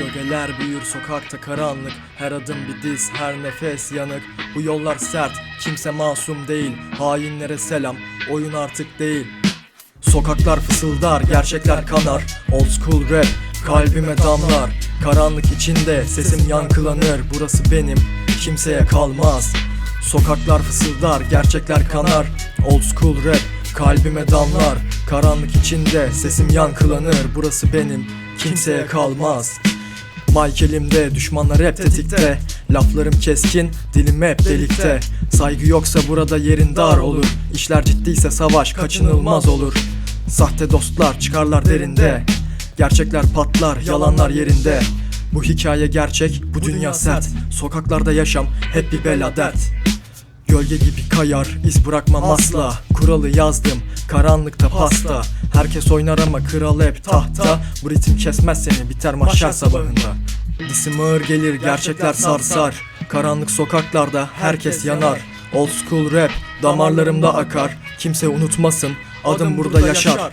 Gölgeler büyür sokakta karanlık. Her adım bir diz her nefes yanık. Bu yollar sert kimse masum değil. Hainlere selam oyun artık değil. Sokaklar fısıldar gerçekler kanar. Old school rap kalbime damlar. Karanlık içinde sesim yankılanır. Burası benim kimseye kalmaz. Sokaklar fısıldar gerçekler kanar. Old school rap kalbime damlar. Karanlık içinde sesim yankılanır. Burası benim kimseye kalmaz Mike elimde, düşmanlar hep tetikte. Laflarım keskin, dilim hep delikte. Saygı yoksa burada yerin dar olur. İşler ciddiyse savaş kaçınılmaz olur. Sahte dostlar çıkarlar derinde. Gerçekler patlar, yalanlar yerinde. Bu hikaye gerçek, bu dünya sert. Sokaklarda yaşam hep bir bela dert Gölge gibi kayar, iz bırakmam asla. Kuralı yazdım, karanlıkta pasta. Herkes oynar ama kral hep tahta. Bu ritim kesmez seni, biter mahşer sabahında. İsim ağır gelir, gerçekler sarsar. Karanlık sokaklarda herkes yanar. Old school rap, damarlarımda akar. Kimse unutmasın, adım burada yaşar